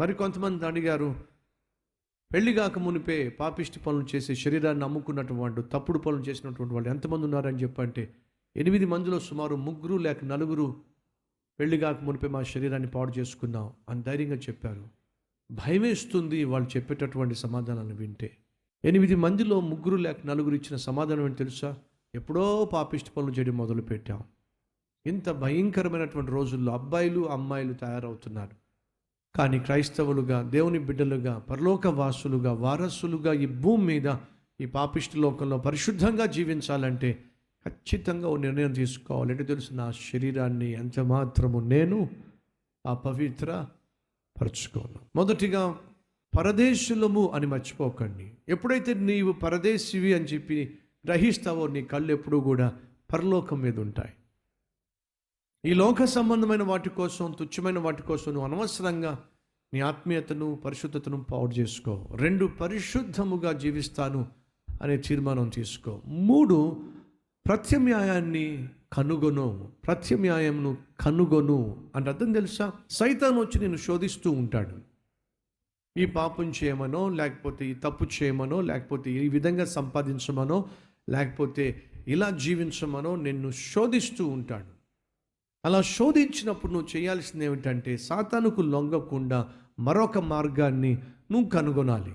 మరి కొంతమంది అడిగారు పెళ్ళి కాక మునిపే పాపిష్టి పనులు చేసి శరీరాన్ని అమ్ముకున్నటువంటి వాళ్ళు తప్పుడు పనులు చేసినటువంటి వాళ్ళు ఎంతమంది ఉన్నారని చెప్పంటే ఎనిమిది మందిలో సుమారు ముగ్గురు లేక నలుగురు పెళ్ళి కాక మునిపే మా శరీరాన్ని పాడు చేసుకున్నాం అని ధైర్యంగా చెప్పారు. భయమేస్తుంది వాళ్ళు చెప్పేటటువంటి సమాధానాన్ని వింటే. ఎనిమిది మందిలో ముగ్గురు లేక నలుగురు ఇచ్చిన సమాధానం ఏంటి తెలుసా? ఎప్పుడో పాపిష్టి పనులు చేయడం మొదలుపెట్టాం. ఇంత భయంకరమైనటువంటి రోజుల్లో అబ్బాయిలు అమ్మాయిలు తయారవుతున్నారు. కానీ క్రైస్తవులుగా దేవుని బిడ్డలుగా పరలోక వాసులుగా వారసులుగా ఈ భూమి మీద ఈ పాపిష్టి లోకంలో పరిశుద్ధంగా జీవించాలంటే ఖచ్చితంగా ఓ నిర్ణయం తీసుకోవాలి. అంటే తెలుసు నా శరీరాన్ని ఎంత మాత్రము నేను ఆ పవిత్ర పరుచుకోను. మొదటిగా పరదేశులము అని మర్చిపోకండి. ఎప్పుడైతే నీవు పరదేశివి అని చెప్పి గ్రహిస్తావో నీ కళ్ళు ఎప్పుడూ కూడా పరలోకం మీద ఉంటాయి. ఈ లోక సంబంధమైన వాటి కోసం తుచ్చమైన వాటి కోసం నువ్వు అనవసరంగా నీ ఆత్మీయతను పరిశుద్ధతను పాడు చేసుకో. రెండు పరిశుద్ధముగా జీవిస్తాను అనే తీర్మానం తీసుకో. మూడు ప్రత్యమ్యాయాన్ని కనుగొను. ప్రత్యమ్యాయంను కనుగొను అంటే అర్థం తెలుసా? సైతాన్ వచ్చి నేను శోధిస్తూ ఉంటాడు. ఈ పాపం చేయమనో లేకపోతే ఈ తప్పు చేయమనో లేకపోతే ఈ విధంగా సంపాదించమనో లేకపోతే ఇలా జీవించమనో నిన్ను శోధిస్తూ ఉంటాడు. అలా శోధించినప్పుడు నువ్వు చేయాల్సింది ఏమిటంటే సాతానుకు లొంగకుండా మరొక మార్గాన్ని నువ్వు కనుగొనాలి.